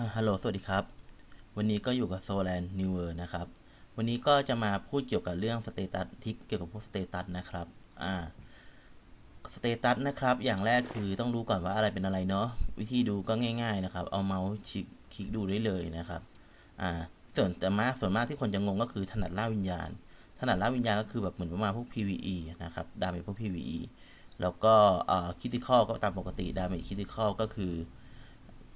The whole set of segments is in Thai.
อ่าฮัลโหล สวัสดีครับ วันนี้ก็อยู่กับโซแลนนิวเวอร์นะครับ วันนี้ก็จะมาพูดเกี่ยวกับเรื่องสเตตัสทิกเกี่ยวกับพวกสเตตัสนะครับ อ่า สเตตัสนะครับ อย่างแรกคือต้องรู้ก่อนว่าอะไรเป็นอะไรเนาะ วิธีดูก็ง่าย ๆนะครับ เอาเมาส์ชิคลิกดูได้เลยนะครับ อ่า ส่วนแต่มากส่วนมากที่คนจะงงก็คือถนัดล่าวิญญาณ ถนัดล่าวิญญาณก็คือแบบเหมือนประมาณพวก PVE นะครับ ดาเมจพวก PVE แล้วก็อ่าคิติคอลก็ตามปกติ ดาเมจคิติคอลก็คือ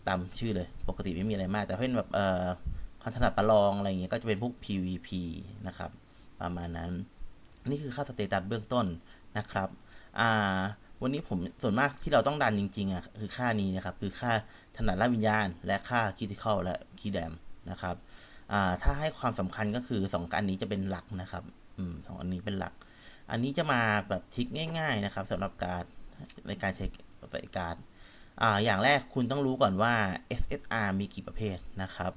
ตามชื่อเลย ปกติไม่มีอะไรมาก แต่เป็นแบบเอ่อความถนัดประลองอะไรเงี้ยก็จะเป็นพวก PVP นะครับ ประมาณนั้น นี่คือค่าสเตตัสเบื้องต้นนะครับ อ่า วันนี้ผมส่วนมากที่เราต้องดันจริงๆอะคือค่านี้นะครับ คือค่าถนัดล่าวิญญาณ และค่าคิติคอลและคีแดมนะครับ อ่า ถ้าให้ความสำคัญก็คือสองอันนี้จะเป็นหลักนะครับอืมสองอันนี้เป็นหลัก อันนี้จะมาแบบทิกง่าย ๆ นะครับสำหรับการในการใช้ใส่การด อ่าอย่างแรกคุณต้องรู้ก่อนว่า SSR มีกี่ประเภทนะครับ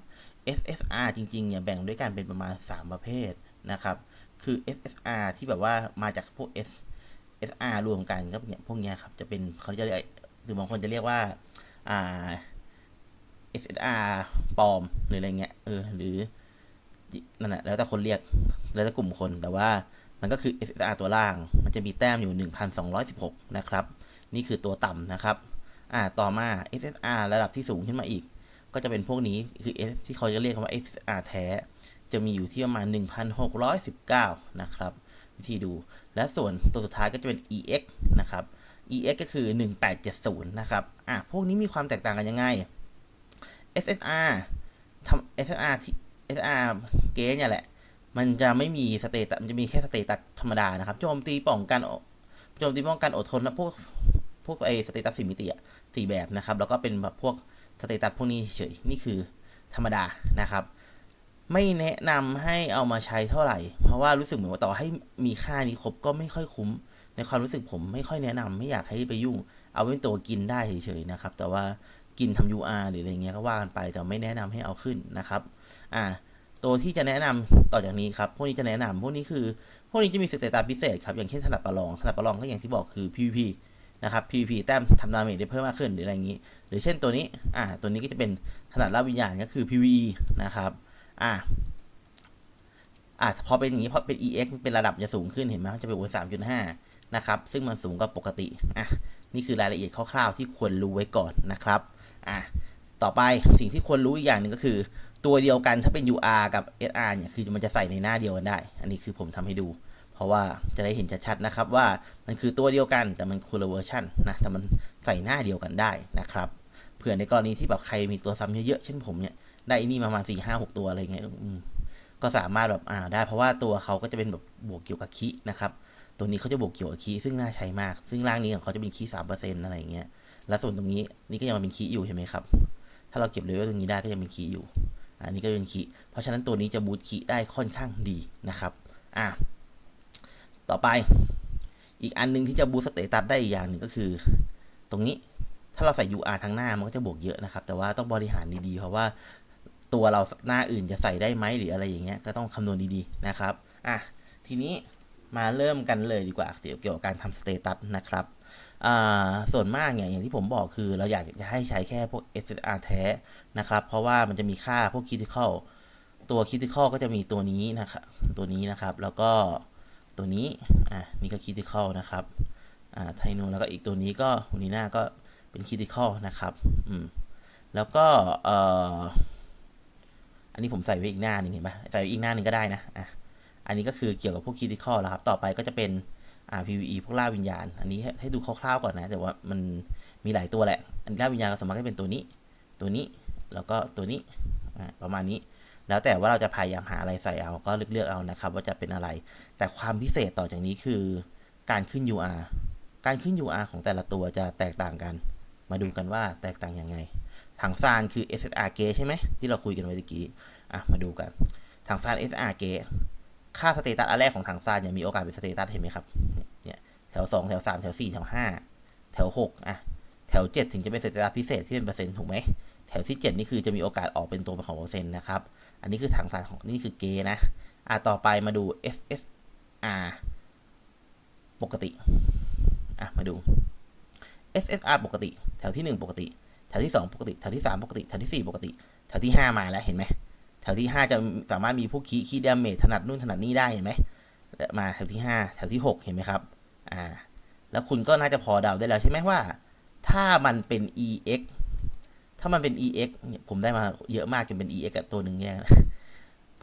SSR จริงๆเนี่ยแบ่งด้วยกันเป็นประมาณ 3 ประเภทนะครับ คือ SSR ที่แบบว่ามาจากพวก S SR รวมกันก็เนี่ยพวกเนี้ยครับจะเป็นเขาจะเรียกหรือบางคนจะเรียกว่าอ่า SSR ปลอมหรืออะไรเงี้ยเออหรือนั่นแหละแล้วแต่คนเรียกแล้วแต่กลุ่มคนแต่ว่ามันก็คือ SSR ตัวล่าง มันจะมีแต้มอยู่ 1,216 นะครับ นี่คือตัวต่ำนะครับ อ่าต่อมา SSR ระดับที่สูงขึ้นมาอีก ก็จะเป็นพวกนี้คือ S ที่เขาจะเรียกว่า SSR แท้ จะมีอยู่ที่ประมาณ 1,619 นะครับ วิธีดู และส่วนตัวสุดท้ายก็จะเป็น EX นะครับ EX ก็คือ 1870 นะครับอะพวกนี้มีความแตกต่างกันยังไง SSR ทำ SSR ที่ SSR เกสเนี่ยแหละ มันจะไม่มีสเตตัส มันจะมีแค่สเตตัสธรรมดานะครับ โจมตีป้องกัน โจมตีป้องกันอดทนและพวก พวกไอสเตตัสสี่มิติอะสี่แบบนะครับ แล้วก็เป็นแบบพวกสเตตัสพวกนี้เฉยนี่คือธรรมดานะครับ ไม่แนะนำให้เอามาใช้เท่าไหร่ เพราะว่ารู้สึกเหมือนว่าต่อให้มีค่านี้ครบก็ไม่ค่อยคุ้ม ในความรู้สึกผมไม่ค่อยแนะนำไม่อยากให้ไปยุ่ง เอาเป็นตัวกินได้เฉยๆนะครับ แต่ว่ากินทำ UR หรืออะไรเงี้ยก็ว่ากันไป แต่ไม่แนะนำให้เอาขึ้นนะครับ อ่า ตัวที่จะแนะนำต่อจากนี้ครับ พวกนี้จะแนะนำพวกนี้คือ พวกนี้จะมีสเตตัสพิเศษครับ อย่างเช่นถนัดประลองถนัดประลองก็อย่างที่บอกคือ PVP นะครับ PVP แต้มทำดาเมจได้เพิ่มมากขึ้นหรืออะไรอย่างนี้ หรือเช่นตัวนี้ อ่า ตัวนี้ก็จะเป็นถนัดล่าวิญญาณก็คือ PVE นะครับ อ่าอ่าพอเป็นอย่างนี้พอเป็น EX เป็นระดับจะสูงขึ้นเห็นไหมมันจะเป็นโอสามจุดห้านะครับ ซึ่งมันสูงกว่าปกติ อะ นี่คือรายละเอียดคร่าวๆที่ควรรู้ไว้ก่อนนะครับ อะ ต่อไปสิ่งที่ควรรู้อีกอย่างหนึ่งก็คือ ตัวเดียวกันถ้าเป็น UR กับ SR เนี่ย คือมันจะใส่ในหน้าเดียวกันได้ อันนี้คือผมทำให้ดู เพราะว่าจะได้เห็นชัดๆนะครับว่ามันคือตัวเดียวกันแต่มันคนละเวอร์ชันนะแต่มันใส่หน้าเดียวกันได้นะครับเผื่อในกรณีที่แบบใครมีตัวซ้ำเยอะๆเช่นผมเนี่ยได้นี่ประมาณสี่ห้าหกตัวอะไรเงี้ยก็สามารถแบบอ่าได้เพราะว่าตัวเขาก็จะเป็นแบบบวกเกี่ยวกับคีนะครับตัวนี้เขาจะบวกเกี่ยวกับคีซึ่งน่าใช้มาก ซึ่งร่างนี้ของเขาจะเป็นคีสามเปอร์เซ็นต์อะไรเงี้ยแล้วส่วนตรงนี้นี่ก็ยังเป็นคีอยู่เห็นไหมครับ ถ้าเราเก็บเลเวลตรงนี้ได้ก็ยังเป็นคีอยู่ อันนี้ก็เป็นคีเพราะฉะนั้นตัวนี้จะบูตคีได้ค่อนข้างดีนะครับอะ ต่อไป อีกอันหนึงที่จะบูสเตตัสได้อีกอย่างหนึ่งก็คือ ตรงนี้ถ้าเราใส่ UR ทางหน้ามันก็จะบวกเยอะนะครับ แต่ว่าต้องบริหารดีๆ เพราะว่าตัวเราหน้าอื่นจะใส่ได้ไหมหรืออะไรอย่างเงี้ยก็ต้องคำนวณดีๆนะครับอะทีนี้มาเริ่มกันเลยดีกว่าเกี่ยวกับการทำสเตตัสนะครับอ่าส่วนมากเนี่ยอย่างที่ผมบอกคือเราอยากจะให้ใช้แค่พวก SSR แท้นะครับ เพราะว่ามันจะมีค่าพวก critical ตัว critical ก็จะมีตัวนี้นะครับตัวนี้นะครับ แล้วก็ ตัวนี้อะนี่ก็ critical นะครับอ่าไทโนแล้วก็อีกตัวนี้ก็ฮูนีน่าก็เป็น critical นะครับอืมแล้วก็เอ่ออันนี้ผมใส่ไว้อีกหน้าหนึ่งเห็นปะใส่ไว้อีกหน้าหนึ่งก็ได้นะอะอันนี้ก็คือเกี่ยวกับพวก critical แล้วครับ ต่อไปก็จะเป็นอ่า PVE พวกล่าวิญญาณ อันนี้ให้ใหดูคร่าวๆก่อนนะ แต่ว่ามันมีหลายตัวแหละ อันล่าวิญญาณก็สามารถจะเป็นตัวนี้ ตัวนี้ แล้วก็ตัวนี้อ่าประมาณนี้ แล้วแต่ว่าเราจะพยายามหาอะไรใส่เอาก็เลือกๆเอานะครับ ว่าจะเป็นอะไร แต่ความพิเศษต่อจากนี้คือ การขึ้น UR การขึ้น UR ของแต่ละตัวจะแตกต่างกัน มาดูกันว่าแตกต่างยังไง ถังซานคือ SSR เกใช่ไหมที่เราคุยกันไว้ตะกี้อะมาดูกัน ถังซาน SSR เกค่าสเตตัสอันแรกของถังซานเนี่ยมีโอกาสเป็นสเตตัสเห็นไหมครับเนี่ยแถว 2 แถว 3 แถว 4 แถว 5 แถว 6 อะ แถว 7 ถึงจะเป็นสเตตัสพิเศษที่เป็นเปอร์เซ็นต์ถูกไหมแถวที่ 7 นี่คือจะมีโอกาสออกเป็นตัวของเปอร์เซ็นต์นะครับ อันนี้คือถังสารของนี่คือเกนะ อะต่อไปมาดู SSR ปกติ อะ มาดู SSR ปกติ แถวที่ 1 ปกติ แถวที่ 2 ปกติ แถวที่ 3 ปกติ แถวที่ 4 ปกติ แถวที่ห้ามาแล้วเห็นไหม แถวที่ห้าจะสามารถมีพวกคีย์คีย์ดาเมจถนัดนู่นถนัดนี่ได้เห็นไหม มาแถวที่ห้าแถวที่หกเห็นไหมครับ อ่า แล้วคุณก็น่าจะพอเดาได้แล้วใช่ไหมว่า ถ้ามันเป็น ex ถ้ามันเป็น ex เนี่ยผมได้มาเยอะมากจนเป็น ex ตัวหนึ่งเนี่ย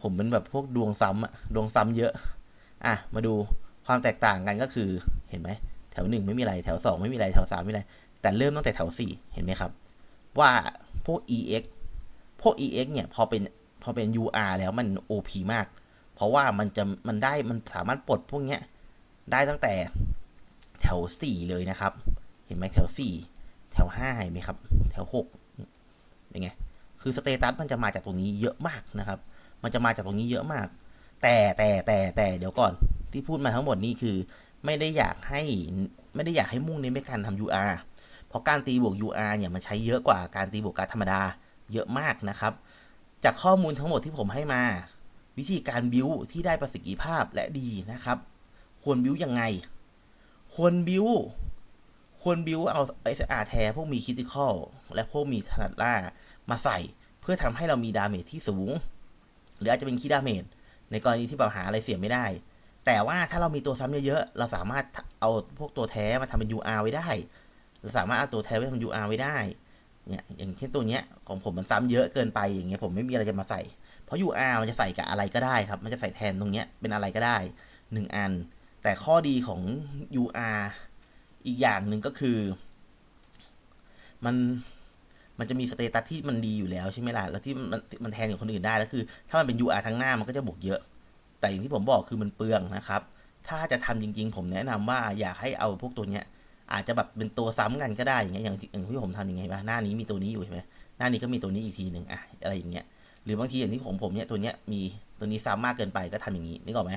ผมเป็นแบบพวกดวงซ้ำอะดวงซ้ำเยอะ อะ มาดูความแตกต่างกันก็คือ เห็นไหม แถวหนึ่งไม่มีอะไร แถวสองไม่มีอะไร แถวสามไม่มีอะไร แต่เริ่มตั้งแต่แถวสี่เห็นไหมครับ ว่าพวก ex พวก ex เนี่ย พอเป็น พอเป็น ur แล้วมัน op มาก เพราะว่ามันจะ มันได้ มันสามารถปลดพวกเนี้ย ได้ตั้งแต่แถวสี่เลยนะครับ เห็นไหมแถวสี่ แถวห้าเห็นไหมครับ แถวหก เป็นไง คือสเตตัสมันจะมาจากตรงนี้เยอะมากนะครับ มันจะมาจากตรงนี้เยอะมาก แต่แต่แต่แต่เดี๋ยวก่อนที่พูดมาทั้งหมดนี่คือ ไม่ได้อยากให้ไม่ได้อยากให้มุ่งเน้นไปการทำ UR เพราะการตีบวก UR เนี่ยมันใช้เยอะกว่าการตีบวกการธรรมดาเยอะมากนะครับ จากข้อมูลทั้งหมดที่ผมให้มา วิธีการบิวที่ได้ประสิทธิภาพและดีนะครับ ควรบิวยังไง ควรบิว ควรบิวเอา SR แท้พวกมีคิติคอลและพวกมีถนัดล่ามาใส่ เพื่อทำให้เรามีดาเมจที่สูง หรืออาจจะเป็นคีดาเมจในกรณีที่แบบหาอะไรเสียไม่ได้ แต่ว่าถ้าเรามีตัวซ้ำเยอะๆ เราสามารถเอาพวกตัวแท้มาทำเป็น UR ไว้ได้ เราสามารถเอาตัวแท้ไว้ทำ UR ไว้ได้เนี่ยอย่างเช่นตัวเนี้ยของผมมันซ้ำเยอะเกินไปอย่างเงี้ยผมไม่มีอะไรจะมาใส่ เพราะ UR มันจะใส่กับอะไรก็ได้ครับ มันจะใส่แทนตรงเนี้ยเป็นอะไรก็ได้หนึ่งอัน แต่ข้อดีของ UR อีกอย่างหนึ่งก็คือ มันมันจะมีสเตตัสที่มันดีอยู่แล้วใช่ไหมล่ะ แล้วที่มันมันแทนกับคนอื่นได้แล้วคือ ถ้ามันเป็น UR ทั้งหน้ามันก็จะบวกเยอะ แต่อย่างที่ผมบอกคือมันเปลืองนะครับ ถ้าจะทำจริง ๆ ผมแนะนำว่าอยากให้เอาพวกตัวเนี้ย อาจจะแบบเป็นตัวซ้ำกันก็ได้อย่างเงี้ยอย่างที่อย่างที่ผมทำยังไงบ้างหน้านี้มีตัวนี้อยู่ใช่ไหมหน้านี้ก็มีตัวนี้อีกทีหนึ่งอะอะไรอย่างเงี้ย หรือบางทีอย่างที่ผมผมเนี่ยตัวเนี้ยมีตัวนี้ซ้ำมากเกินไปก็ทำอย่างนี้นึกออกไหม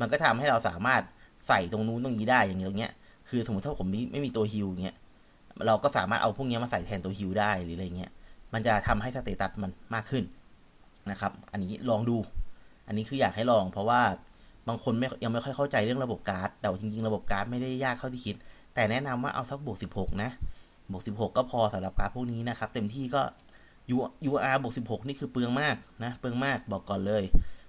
มันก็ทำให้เราสามารถใส่ตรงนู้นตรงนี้ได้อย่างเงี้ยตรงเนี้ย คือสมมติถ้าผมไม่ไม่มีตัวฮิลเงี้ยเราก็สามารถเอาพวกเนี้ยมาใส่แทนตัวฮิลได้หรืออะไรเงี้ยมันจะทำให้สเตตัสมันมากขึ้นนะครับ อันนี้ลองดู อันนี้คืออยากให้ลอง เพราะว่าบางคนไม่ยังไม่ค่อยเข้าใจเรื่องระบบการ์ดแต่จริงๆ ระบบการ์ดไม่ได้ยากเข้าที่คิด แต่แนะนำว่าเอาสักบวก16นะบวก16ก็พอสำหรับการ์ดพวกนี้นะครับ เต็มที่ก็ U- UR บวก16นี่คือเปลืองมากนะเปลืองมากบอกก่อนเลย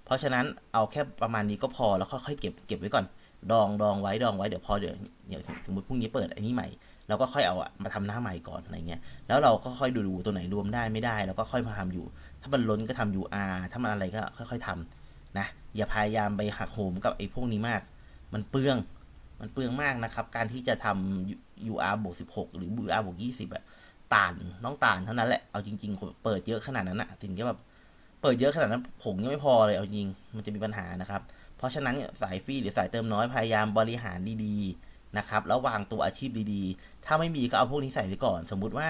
เพราะฉะนั้นเอาแค่ประมาณนี้ก็พอแล้วค่อยๆเก็บเก็บไว้ก่อน ดองดองไว้ดองไว้เดี๋ยวพอเดี๋ยวเดี๋ยวสมมติพรุ่งนี้เปิดอันนี้ใหม่เราก็ค่อยเอาอะมาทำหน้าใหม่ก่อนอะไรเงี้ยแล้วเราก็ค่อยดูดูตัวไหนรวมได้ไม่ได้แล้วก็ค่อยมาทำอยู่ ถ้ามันล้นก็ทำ UR ถ้ามันอะไรก็ค่อย ๆทำนะอย่าพยายามไปหักโหมกับไอ้พวกนี้มาก มันเปลืองมันเปลืองมากนะครับ การที่จะทำ UR บวก16 หรือ UR บวก20อะต่านน้องต่านเท่านั้นแหละเอาจริง ๆ เปิดเยอะขนาดนั้นอะถึงจะแบบเปิดเยอะขนาดนั้นผงยังไม่พอเลยเอาจริงมันจะมีปัญหานะครับ เพราะฉะนั้นสายฟรีหรือสายเติมน้อยพยายามบริหารดีๆนะครับแล้ววางตัวอาชีพดีๆ ถ้าไม่มีก็เอาพวกนี้ใส่ไปก่อน สมมุติว่า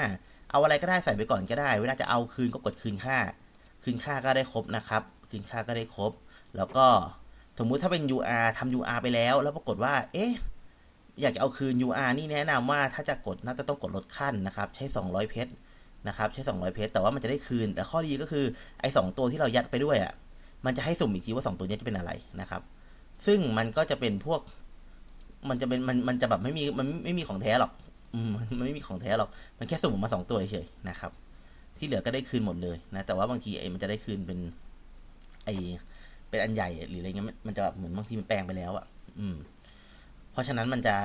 เอาอะไรก็ได้ใส่ไปก่อนก็ได้ เวลาจะเอาคืนก็กดคืนค่า คืนค่าก็ได้ครบนะครับ คืนค่าก็ได้ครบ แล้วก็สมมุติถ้าเป็น UR ทำ UR ไปแล้ว แล้วปรากฏว่า เอ๊ะ อยากจะเอาคืน UR นี่แนะนำว่าถ้าจะกดน่าจะต้องกดลดขั้นนะครับ ใช้ 200 เพชรนะครับ ใช้ 200 เพชรแต่ว่ามันจะได้คืน แต่ข้อดีก็คือไอ้สตัวที่เรายัดไปด้วยอะ มันจะให้สุ่มอีกทีว่า 2 ตัวนี้จะเป็นอะไรนะครับ ซึ่งมันก็จะเป็นพวก มันจะเป็นมันมันจะแบบไม่มีมันไม่มีของแท้หรอก อืมมันไม่มีของแท้หรอก มันแค่สุ่มออกมาสองตัวเฉยๆนะครับ ที่เหลือก็ได้คืนหมดเลยนะ แต่ว่าบางทีไอ้มันจะได้คืนเป็น ไอเป็นอันใหญ่หรืออะไรเงี้ยมันจะแบบเหมือนบางทีมันแปลงไปแล้วอะ อืม เพราะฉะนั้นมันจะ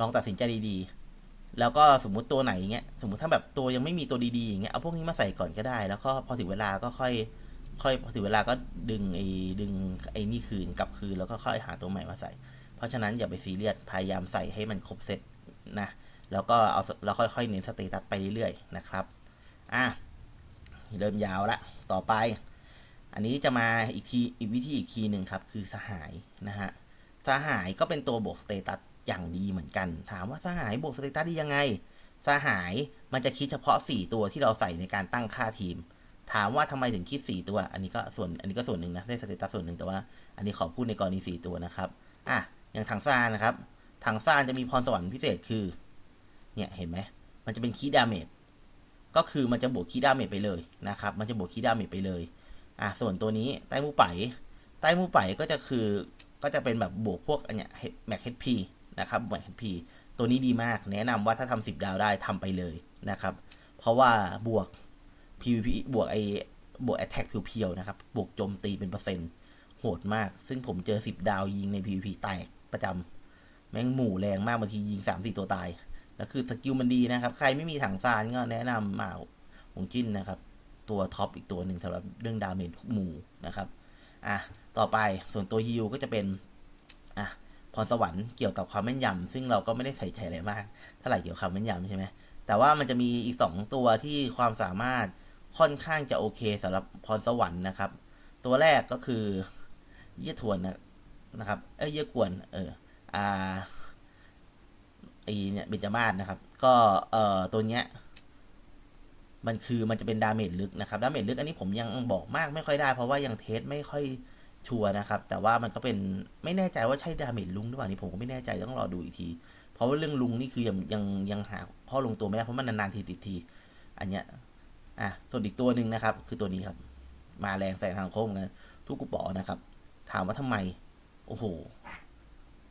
ลองตัดสินใจดีๆ แล้วก็สมมุติตัวไหนอย่างเงี้ย สมมุติถ้าแบบตัวยังไม่มีตัวดีๆอย่างเงี้ย เอาพวกนี้มาใส่ก่อนก็ได้ แล้วก็พอถึงเวลาก็ค่อย ค่อยพอถึงเวลาก็ดึงไอ้ดึงไอ้นี่คืนกลับคืนแล้วก็ค่อยหาตัวใหม่มาใส่ เพราะฉะนั้นอย่าไปซีเรียสพยายามใส่ให้มันครบเซตนะแล้วก็เอาแล้วค่อยๆเน้นสเตตัสไปเรื่อยๆนะครับอะเริ่มยาวละต่อไป อันนี้จะมาอีกทีอีกวิธีอีกทีหนึ่งครับ คือสหายนะฮะสหายก็เป็นตัวบวกสเตตัสอย่างดีเหมือนกัน ถามว่าสหายบวกสเตตัสดียังไงสหายมันจะคิดเฉพาะ 4 ตัวที่เราใส่ในการตั้งค่าทีม ถามว่าทำไมถึงคิด 4 ตัว อันนี้ก็ส่วน อันนี้ก็ส่วนหนึ่งนะ ได้สเตตัสส่วนหนึ่งแต่ว่า อันนี้ขอพูดในกรณี 4 ตัวนะครับ อะ อย่างถังซานนะครับ ถังซานจะมีพรสวรรค์พิเศษคือ เนี่ย เห็นไหม มันจะเป็นคีดาเมจ ก็คือมันจะบวกคีดาเมจไปเลยนะครับ มันจะบวกคีดาเมจไปเลย อะ ส่วนตัวนี้ใต้มูไปใต้มูไปก็จะคือ ก็จะเป็นแบบบวกพวกอันเนี้ยแม็กเฮดพีนะครับแม็กเฮดพีตัวนี้ดีมาก แนะนำว่าถ้าทำสิบดาวได้ทำไปเลยนะครับ เพราะว่าบวก PVP บวกไอบวก attack เพียวๆนะครับ บวกโจมตีเป็นเปอร์เซ็นต์ โหดมาก ซึ่งผมเจอ 10 ดาวยิงใน PVP แตกประจำ แม่งหมู่แรงมากบางทียิง 3-4 ตัวตาย แล้วคือสกิลมันดีนะครับ ใครไม่มีถังซานก็แนะนำมาหงจิ้นนะครับ ตัวท็อปอีกตัวหนึ่งสำหรับเรื่องดาเมจหมู่นะครับ อะ ต่อไปส่วนตัวฮิลก็จะเป็น อะพรสวรรค์เกี่ยวกับความแม่นยำซึ่งเราก็ไม่ได้ใส่ใจอะไรมากเท่าไหร่เกี่ยวกับความแม่นยำใช่ไหมแต่ว่ามันจะมีอีกสองตัวที่ความสามารถ ค่อนข้างจะโอเคสำหรับพรสวรรค์นะครับ ตัวแรกก็คือ เยี่ยทวนนะนะครับ เอ้ยเยี่ยกวน เอออ่าไอเนี่ยเบญจมาศนะครับ ก็เอ่อตัวเนี้ยมันคือมันจะเป็นดาเมจลึกนะครับดาเมจลึกอันนี้ผมยังบอกมากไม่ค่อยได้เพราะว่ายังเทสไม่ค่อยชัวร์นะครับ แต่ว่ามันก็เป็นไม่แน่ใจว่าใช่ดาเมจลุงหรือเปล่านี่ผมก็ไม่แน่ใจต้องรอดูอีกที เพราะว่าเรื่องลุงนี่คือยังยังยังหาข้อลงตัวไม่ได้เพราะมันนานๆทีติดที อันเนี้ย อะส่วนอีกตัวหนึ่งนะครับ คือตัวนี้ครับ มาแรงแสงทางโค้งนะทุกกุปอนะครับ ถามว่าทำไม โอ้โห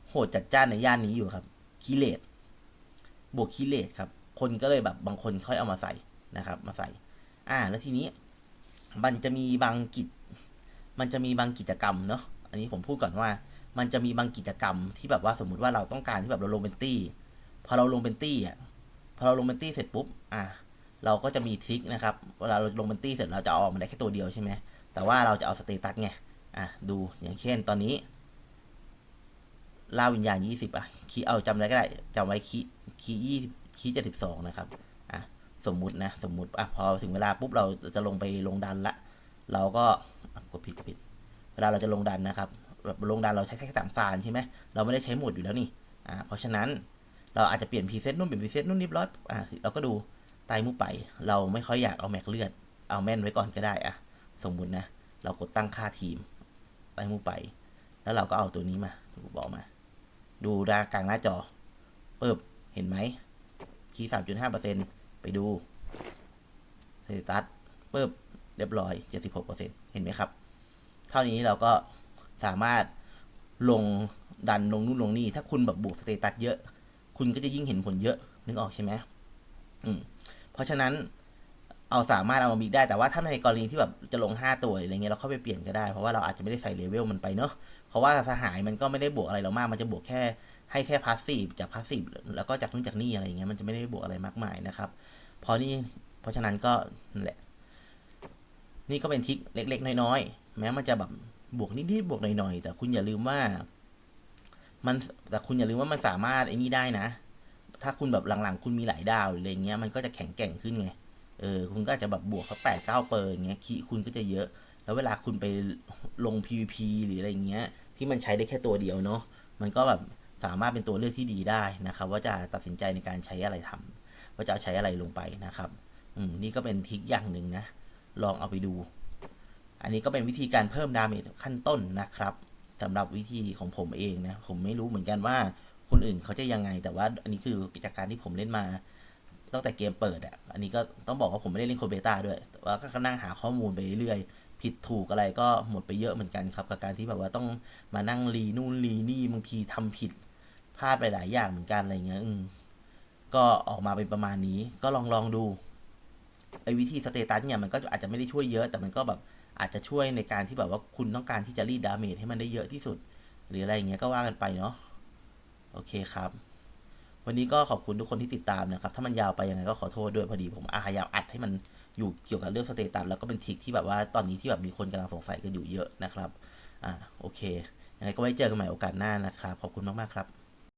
โหดจัดจ้านในย่านนี้อยู่ครับคิเลตบวกคิเลตครับ คนก็เลยแบบบางคนค่อยเอามาใส่นะครับ มาใส่ อ่า แล้วทีนี้ มันจะมีบางกิจ มันจะมีบางกิจกรรมเนาะอันนี้ผมพูดก่อนว่า มันจะมีบางกิจกรรมที่แบบว่าสมมติว่าเราต้องการที่แบบเราลงเป็นตี้ พอเราลงเป็นตี้อะพอเราลงเป็นตี้เสร็จปุ๊บ อะ เราก็จะมีทริคนะครับ เวลาเราลงเป็นตี้เสร็จเราจะเอาออกมาได้แค่ตัวเดียวใช่ไหม แต่ว่าเราจะเอาสเตตัสไง อะ ดู อย่างเช่นตอนนี้ล่าวิญญาณยี่สิบอะ คีเอาจำได้ก็ได้จำไว้คีคียี่คีเจ็ดสิบสองนะครับ อะ สมมุตินะ สมมุติ อะ พอถึงเวลาปุ๊บเราจะลงไปลงดันละ เราก็กดผิดกดผิด เวลาเราจะลงดันนะครับ แบบลงดันเราใช้แค่สามซานใช่ไหม เราไม่ได้ใช้โหมดอยู่แล้วนี่ อ่าเพราะฉะนั้นเราอาจจะเปลี่ยนพรีเซตนู่นเปลี่ยนพรีเซตนู่นเรียบร้อยอ่าเราก็ดู ไตมุไป เราไม่ค่อยอยากเอาแม็กเลือด เอาแม่นไว้ก่อนก็ได้อะสมมุตินะ เรากดตั้งค่าทีมไตมุไป แล้วเราก็เอาตัวนี้มาถูกบอกมา ดูดากลางหน้าจอปึ๊บเห็นไหมคีย์สามจุดห้าเปอร์เซ็นไปดูสเตตัสปึ๊บเรียบร้อยเจ็ดสิบหกเปอร์เซ็นเห็นไหมครับ เท่านี้เราก็สามารถลงดันลงนู่นลงนี่ ถ้าคุณแบบบวกสเตตัสเยอะ คุณก็จะยิ่งเห็นผลเยอะ นึกออกใช่ไหมอืม เพราะฉะนั้นเอาสามารถเอามาบีได้แต่ว่าถ้าในกรณีที่แบบจะลง 5 ตัวอะไรเงี้ยเราเข้าไปเปลี่ยนก็ได้เพราะว่าเราอาจจะไม่ได้ใส่เลเวลมันไปเนาะเพราะว่าสหายมันก็ไม่ได้บวกอะไรเรามาก มันจะบวกแค่ให้แค่พาสซีฟจากพาสซีฟแล้วก็จากนู่นจากนี่อะไรเงี้ยมันจะไม่ได้บวกอะไรมากมายนะครับพอนี่เพราะฉะนั้นก็นั่นแหละ นี่ก็เป็นทิคเล็ก ๆ น้อยๆแม้มันจะแบบบวกนิดๆบวกหน่อยๆแต่คุณอย่าลืมว่า มันแต่คุณอย่าลืมว่ามันสามารถไอ้นี่ได้นะ ถ้าคุณแบบหลังๆ คุณมีหลายดาวอะไรเงี้ยมันก็จะแข็งแกร่งขึ้นไงเออคุณก็อาจจะแบบบวกเขาแปดเก้าเปอร์อย่างเงี้ยคีคุณก็จะเยอะ แล้วเวลาคุณไปลง PVP หรืออะไรเงี้ยที่มันใช้ได้แค่ตัวเดียวเนาะมันก็แบบสามารถเป็นตัวเลือกที่ดีได้นะครับว่าจะตัดสินใจในการใช้อะไรทำว่าจะเอาใช้อะไรลงไปนะครับอืมนี่ก็เป็นทริคอย่างหนึ่งนะ ลองเอาไปดู อันนี้ก็เป็นวิธีการเพิ่มดาเมจขั้นต้นนะครับสำหรับวิธีของผมเองนะ ผมไม่รู้เหมือนกันว่า คนอื่นเขาจะยังไง แต่ว่าอันนี้คือกิจการที่ผมเล่นมาตั้งแต่เกมเปิดอะอันนี้ก็ต้องบอกว่าผมไม่ได้เล่นโคเบต้าด้วยแต่ว่าก็นั่งหาข้อมูลไปเรื่อยผิดถูกอะไรก็หมดไปเยอะเหมือนกันครับ กับการที่แบบว่าต้องมานั่งรีนู่นรีนี่บางทีทำผิดพลาดไปหลายอย่างเหมือนกันอะไรเงี้ยอืมก็ออกมาเป็นประมาณนี้ ก็ลองลองดูไอ้วิธีสเตตัสเนี่ยมันก็อาจจะไม่ได้ช่วยเยอะ แต่มันก็แบบอาจจะช่วยในการที่แบบว่าคุณต้องการที่จะรีดดาเมจให้มันได้เยอะที่สุด หรืออะไรเงี้ยก็ว่ากันไปเนาะ โอเคครับ วันนี้ก็ขอบคุณทุกคนที่ติดตามนะครับ ถ้ามันยาวไปยังไงก็ขอโทษด้วยพอดีผมอาพยายามอัดให้มันอยู่เกี่ยวกับเรื่องสเตตัสแล้วก็เป็นทิกที่แบบว่าตอนนี้ที่แบบมีคนกำลังสงสัยกันอยู่เยอะนะครับ อ่าโอเคยังไงก็ไว้เจอกันใหม่โอกาสหน้านะครับ ขอบคุณมากๆครับ